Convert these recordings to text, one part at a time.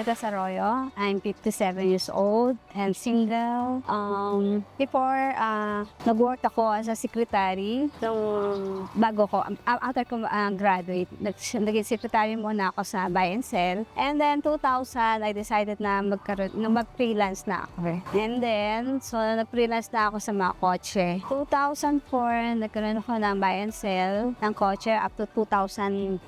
Maritas Arroyo. I'm 57 years old and single. Um, before, uh, nag-work ako as a secretary. So, bago ko, um, after ko uh, graduate, nag naging secretary muna ako sa buy and sell. And then, 2000, I decided na magkaroon, na mag-freelance na ako. And then, so, nag-freelance na ako sa mga kotse. 2004, nagkaroon ako ng buy and sell ng kotse up to 2009.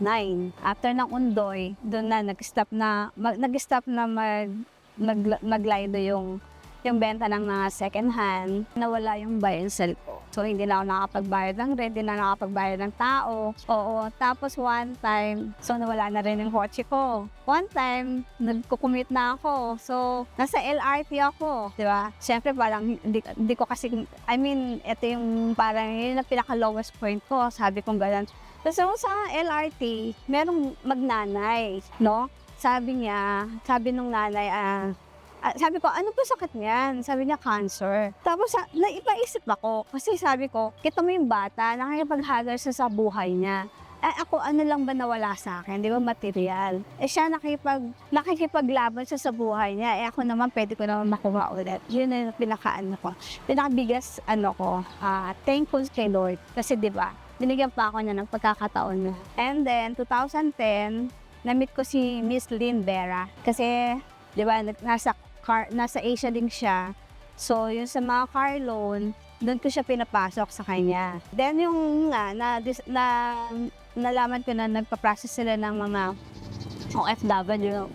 After ng Undoy, doon na nag-stop na mag, nag-stop na mag mag maglido yung yung benta ng mga second hand, nawala yung buy and sell ko. So, hindi na ako nakapagbayad ng rent, hindi na nakapagbayad ng tao. Oo. Tapos, one time, so nawala na rin yung kotse ko. One time, nagkukumute na ako. So, nasa LRT ako. Di ba? Siyempre, parang hindi, hindi ko kasi, I mean, ito yung parang yun ang pinaka-lowest point ko. Sabi kong ganun. So, sa LRT, merong magnanay, no? Sabi niya, sabi nung nanay, ah, Ah, sabi ko, ano po sakit niyan? Sabi niya, cancer. Tapos, sa, naipaisip ako. Kasi sabi ko, kita mo yung bata, nakikipaghagar siya sa buhay niya. Eh, ako, ano lang ba nawala sa akin? Di ba, material. Eh, siya nakipag, nakikipaglaban siya sa buhay niya. Eh, ako naman, pwede ko naman makuha ulit. Yun ang pinaka-ano ko. Pinakabigas, ano ko, ah, thankful kay Lord. Kasi, di ba, binigyan pa ako niya ng pagkakataon niya. And then, 2010, na-meet ko si Miss Lynn Vera. Kasi, di ba, nasa, car, nasa Asia din siya. So, yung sa mga car loan, doon ko siya pinapasok sa kanya. Then, yung nga, na, na, nalaman ko na nagpa-process sila ng mga OFW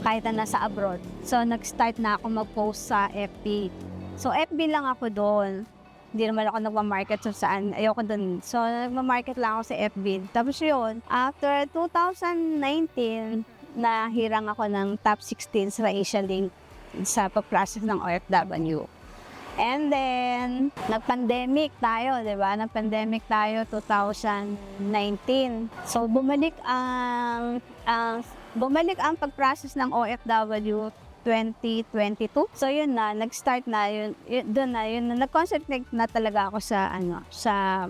kahit na nasa abroad. So, nag-start na ako mag-post sa FB. So, FB lang ako doon. Hindi naman ako nagma-market sa saan. Ayoko doon. So, nagma-market lang ako sa FB. Tapos yun, after 2019, nahirang ako ng top 16 sa Asia Link sa pag-process ng OFW. And then, nag-pandemic tayo, di ba? Nag-pandemic tayo 2019. So, bumalik ang, ang bumalik ang pag-process ng OFW 2022. So, yun na, nag-start na, yun, yun doon na, yun na, nag-concentrate na talaga ako sa, ano, sa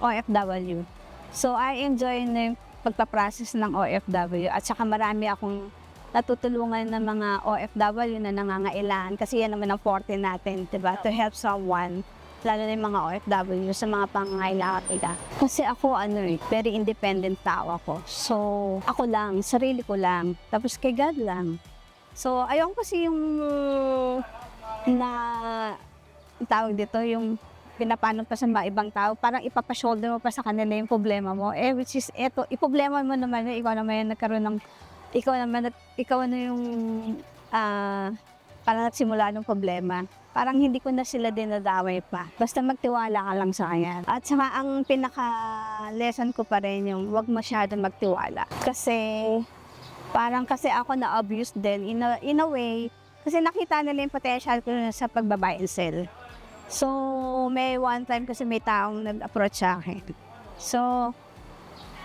OFW. So, I enjoy na yung pagpa-process ng OFW at saka marami akong natutulungan ng mga OFW na nangangailangan kasi yan naman ang forte natin, 'di ba? To help someone lalo na yung mga OFW sa mga pangangailangan nila. Kasi ako, ano eh, very independent tao ako. So, ako lang, sarili ko lang. Tapos kay God lang. So, ayoko kasi yung na tawag dito, yung pinapanon pa sa mga ibang tao, parang ipapashoulder mo pa sa kanila yung problema mo. Eh, which is, eto, iproblema mo naman, yun, ikaw naman yung nagkaroon ng, ikaw naman, ikaw na yung, ah, parang nagsimula ng problema. Parang hindi ko na sila dinadaway pa. Basta magtiwala ka lang sa kanya. At saka ang pinaka-lesson ko pa rin yung huwag masyadong magtiwala. Kasi parang kasi ako na-abuse din in a, in a way. Kasi nakita nila yung potential ko sa pagbabay and sell. So, may one time kasi may taong nag-approach sa akin. So,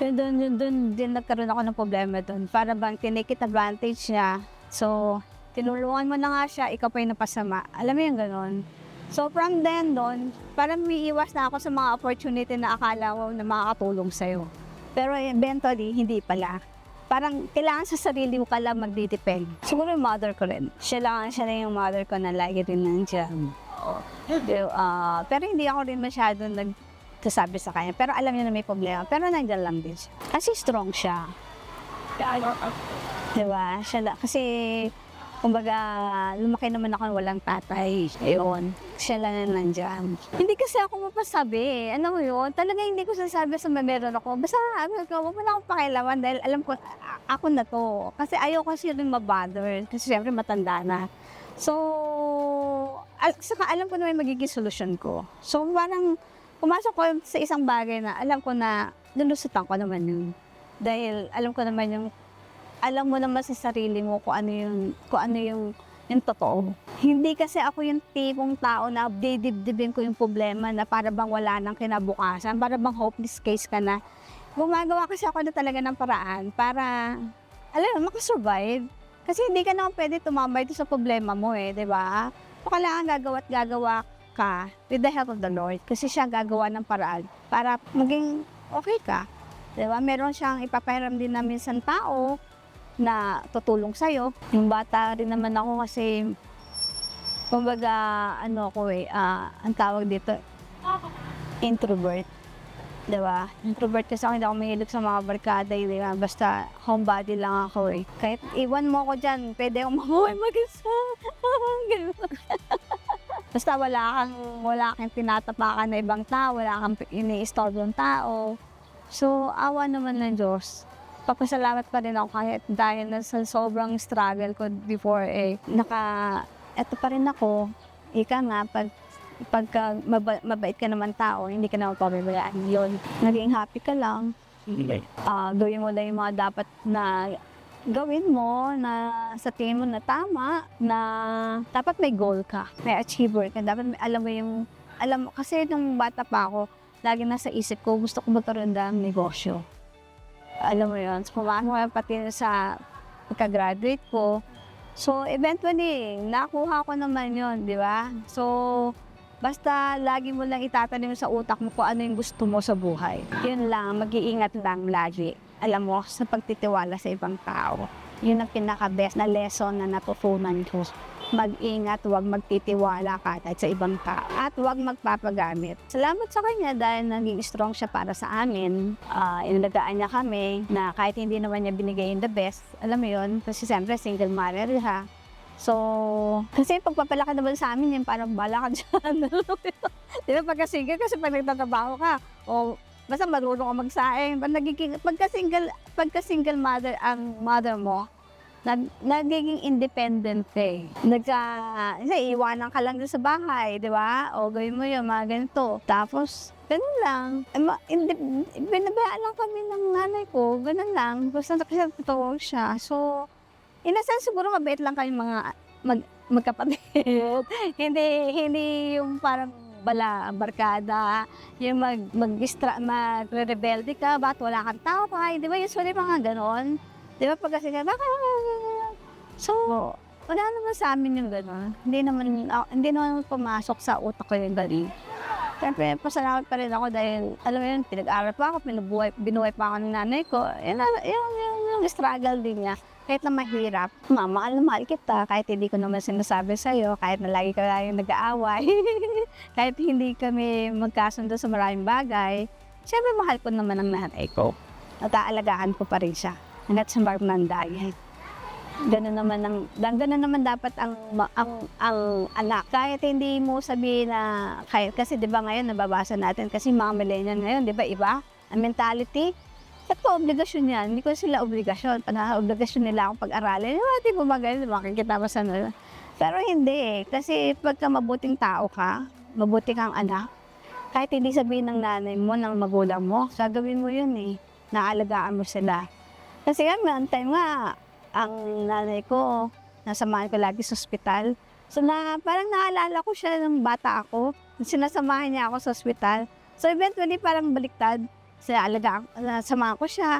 yun doon, yun doon din nagkaroon ako ng problema doon. Para bang tinake it advantage niya. So, tinulungan mo na nga siya, ikaw pa yung napasama. Alam mo yung ganon. So, from then doon, parang may iwas na ako sa mga opportunity na akala ko na makakatulong sa'yo. Pero eventually, hindi pala. Parang kailangan sa sarili mo ka lang magdidepend. Siguro yung mother ko rin. Siya lang, siya lang yung mother ko na lagi rin nandiyan. Pero, ah, pero hindi ako rin masyado nagsasabi sa kanya. Pero alam niya na may problema. Pero nandiyan lang din siya. Kasi strong siya. Diba? Siya lang. Kasi, kumbaga, lumaki naman ako walang tatay. Ayun. Siya lang na nandyan. Hindi kasi ako mapasabi. eh. Ano mo yun? Talaga hindi ko sasabi sa meron ako. Basta, ano ko, huwag mo na akong pakialaman dahil alam ko, ako na to. Kasi ayaw kasi rin mabother. Kasi syempre matanda na. So, al- saka alam ko na may magiging solusyon ko. So, parang pumasok ko sa isang bagay na alam ko na lulusutan ko naman yun. Dahil alam ko naman yung alam mo naman sa sarili mo kung ano yung kung ano yung yung totoo. Hindi kasi ako yung tipong tao na didibdibin ko yung problema na para bang wala nang kinabukasan, para bang hopeless case ka na. Gumagawa kasi ako na talaga ng paraan para, alam mo, makasurvive. Kasi hindi ka naman pwede tumambay sa problema mo eh, di ba? So, kailangan gagawa at gagawa ka with the help of the Lord. Kasi siya gagawa ng paraan para maging okay ka. Di ba? Meron siyang ipapahiram din na minsan tao na tutulong sa'yo. Yung bata rin naman ako kasi, kumbaga, ano ko eh, ah, ang tawag dito, introvert. Di ba? Introvert kasi ako, hindi ako mahilig sa mga barkada, eh, di ba? Basta homebody lang ako eh. Kahit iwan mo ako dyan, pwede akong mamuhay mag-isa. Basta wala kang, wala kang tinatapakan na ibang tao, wala kang ini-istorbo ng tao. So, awa naman ng Diyos. Papasalamat pa rin ako kahit dahil na sa sobrang struggle ko before eh, naka, eto pa rin ako. Ika nga, pag pagka maba- mabait ka naman tao, hindi ka naman pababayaan yun. Naging happy ka lang. Ah, gawin mo lang yung mga dapat na gawin mo na sa tingin mo na tama, na dapat may goal ka, may achiever ka, dapat may, alam mo yung, alam mo, kasi nung bata pa ako, lagi nasa isip ko, gusto ko magkaroon ng negosyo. Alam mo yun, so, pumasok ko pati sa pagka-graduate ko. So, eventually, nakuha ko naman yun, di ba? So, basta lagi mo lang itatanim sa utak mo kung ano yung gusto mo sa buhay. Yun lang, mag-iingat lang lagi. Alam mo, sa pagtitiwala sa ibang tao. Yun ang pinaka-best na lesson na natutunan ko. Mag-ingat, huwag magtitiwala ka kahit sa ibang tao. At huwag magpapagamit. Salamat sa kanya dahil naging strong siya para sa amin. Uh, inalagaan niya kami na kahit hindi naman niya binigay yung the best. Alam mo yun, kasi siyempre single mother siya. So, kasi pagpapalaki naman sa amin yung parang bala ka dyan. Di ba pagka single kasi pag nagtatrabaho ka, o basta marunong ka magsaing. Pag nagiging, pagka single, pagka single mother ang mother mo, nag, nagiging independent eh. Nagka, kasi iwanan ka lang sa bahay, di ba? O gawin mo yun, mga ganito. Tapos, ganun lang. Eh, Hindi, binabayaan lang kami ng nanay ko, ganun lang. Basta kasi totoo siya. So, in a sense, siguro mabait lang kayong mga mag, magkapatid. hindi, hindi yung parang bala, barkada, yung mag, mag magre-rebelde ka, ba't wala kang tao pa, di ba? Usually mga ganon. Di ba pag kasi ka, baka, so, wala naman sa amin yung gano'n. Hindi naman, ah, hindi naman pumasok sa utak ko yung gano'n. Siyempre, pasalamat pa rin ako dahil, alam mo yun, pinag-aral pa ako, pinubuhay, binuhay pa ako ng nanay ko. Yun, yung, yung, yung struggle din niya. Kahit na mahirap, ma, mahal na mahal kita. Kahit hindi ko naman sinasabi sa'yo, kahit na lagi ka yung nag-aaway, kahit hindi kami magkasundo sa maraming bagay, siyempre mahal ko naman ang nanay ko. At aalagaan ko pa rin siya hanggat sa marmanday. Ganun naman ang ganun naman dapat ang ang ang anak. Kahit hindi mo sabihin na kahit kasi 'di ba ngayon nababasa natin kasi mga millennial ngayon 'di ba iba ang mentality. Ito, obligasyon yan. Hindi ko sila obligasyon. Pana, obligasyon nila akong pag-aralin. Yung tipo magaling, makikita mo sa nila. Pero hindi eh. Kasi pagka mabuting tao ka, mabuti kang anak, kahit hindi sabihin ng nanay mo, ng magulang mo, gagawin mo yun eh. Naalagaan mo sila. Kasi nga, one time nga, ang nanay ko, nasamahan ko lagi sa ospital. So, na, parang naalala ko siya ng bata ako. Sinasamahan niya ako sa ospital. So, eventually, parang baliktad. Sa alaga, nasamahan ko siya.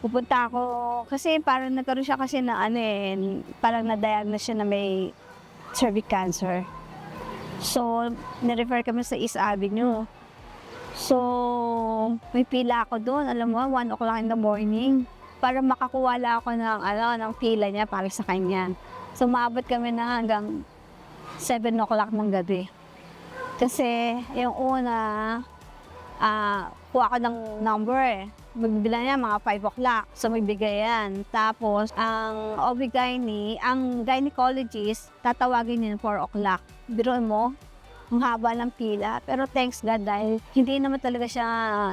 Pupunta ako, kasi parang nagkaroon siya kasi na ano eh, parang na-diagnose siya na may cervic cancer. So, nirefer kami sa East Avenue. So, may pila ako doon. Alam mo, 1 o'clock in the morning para makakuha lang ako ng, ano, ng pila niya para sa kanya. So, maabot kami na hanggang 7 o'clock ng gabi. Kasi, yung una, ah, kuha ko ng number eh. Magbibila niya mga 5 o'clock. So, magbigay yan. Tapos, ang OB-GYN, ang gynecologist, tatawagin niya 4 o'clock. Biro mo, ang haba ng pila. Pero thanks God dahil hindi naman talaga siya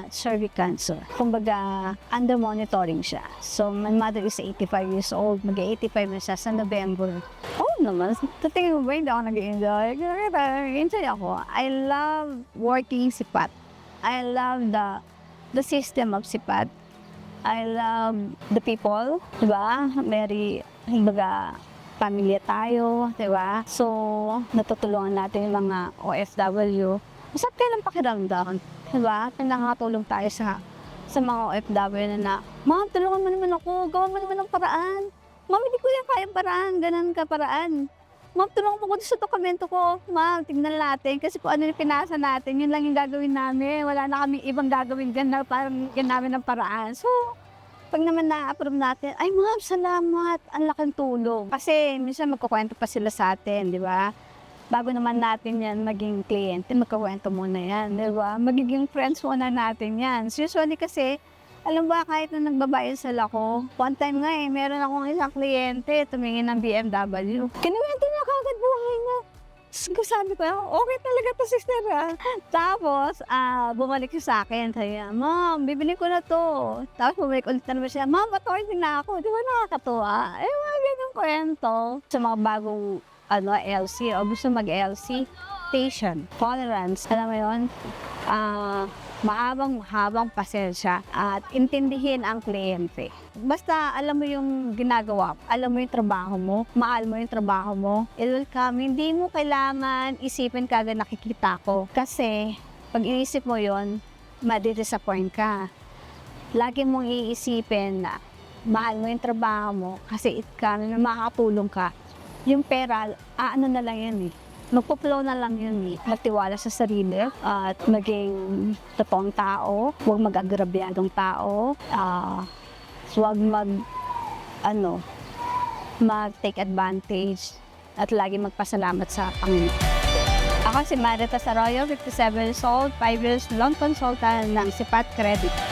cervic cancer. Kumbaga, under monitoring siya. So, my mother is 85 years old. Mag-85 na siya sa November. Oh naman, tatingin mo ba hindi ako nag-enjoy? Enjoy ako. I love working sipat. I love the the system of sipat. I love the people, di ba? Very, kumbaga, pamilya tayo, di ba? So, natutulungan natin yung mga OFW. Masarap kayo ng pakiramdam, di ba? Nakakatulong tayo sa sa mga OFW na na, Ma'am, tulungan mo naman ako, gawa mo naman ng paraan. Ma'am, hindi ko yan kayang paraan, ganun ka paraan. Ma'am, tulungan mo ko sa dokumento ko. Ma'am, tignan natin kasi kung ano yung pinasa natin, yun lang yung gagawin namin. Wala na kami ibang gagawin dyan na parang yan namin ng paraan. So, Pag naman na-approve natin, ay ma'am, salamat, ang laking tulong. Kasi minsan magkukwento pa sila sa atin, di ba? Bago naman natin yan maging kliyente, magkakwento muna yan, di ba? Magiging friends muna natin yan. So, usually kasi, alam ba, kahit na nagbabayad sa lako, one time nga eh, meron akong isang kliyente, tumingin ng BMW. Kinuwento niya kagad buhay niya. Tapos sabi ko, okay talaga to sister ah. Tapos, ah, bumalik siya sa akin. Sabi niya, ma'am, bibili ko na to. Tapos bumalik ulit na naman siya, ma'am, attording na ako. Di ba nakakatuwa? Eh, mga ganun kwento. Sa mga bagong ano, LC, o gusto mag-LC, patient, tolerance, alam mo yun, ah, mahabang mahabang pasensya at intindihin ang kliyente. Basta alam mo yung ginagawa, alam mo yung trabaho mo, mahal mo yung trabaho mo, it will come. Hindi mo kailangan isipin kagad nakikita ko. Kasi pag inisip mo yon madidisappoint ka. Lagi mong iisipin na mahal mo yung trabaho mo kasi it na makakatulong ka. Yung pera, ah, ano na lang yan eh. Magpo-flow na lang yun eh. Magtiwala sa sarili at maging totoong tao. Huwag mag-agrabyadong tao. Ah, huwag mag, ano, mag-take advantage at lagi magpasalamat sa Panginoon. Ako si Marita Saroyo, 57 years old, 5 years long consultant ng Sipat Credit.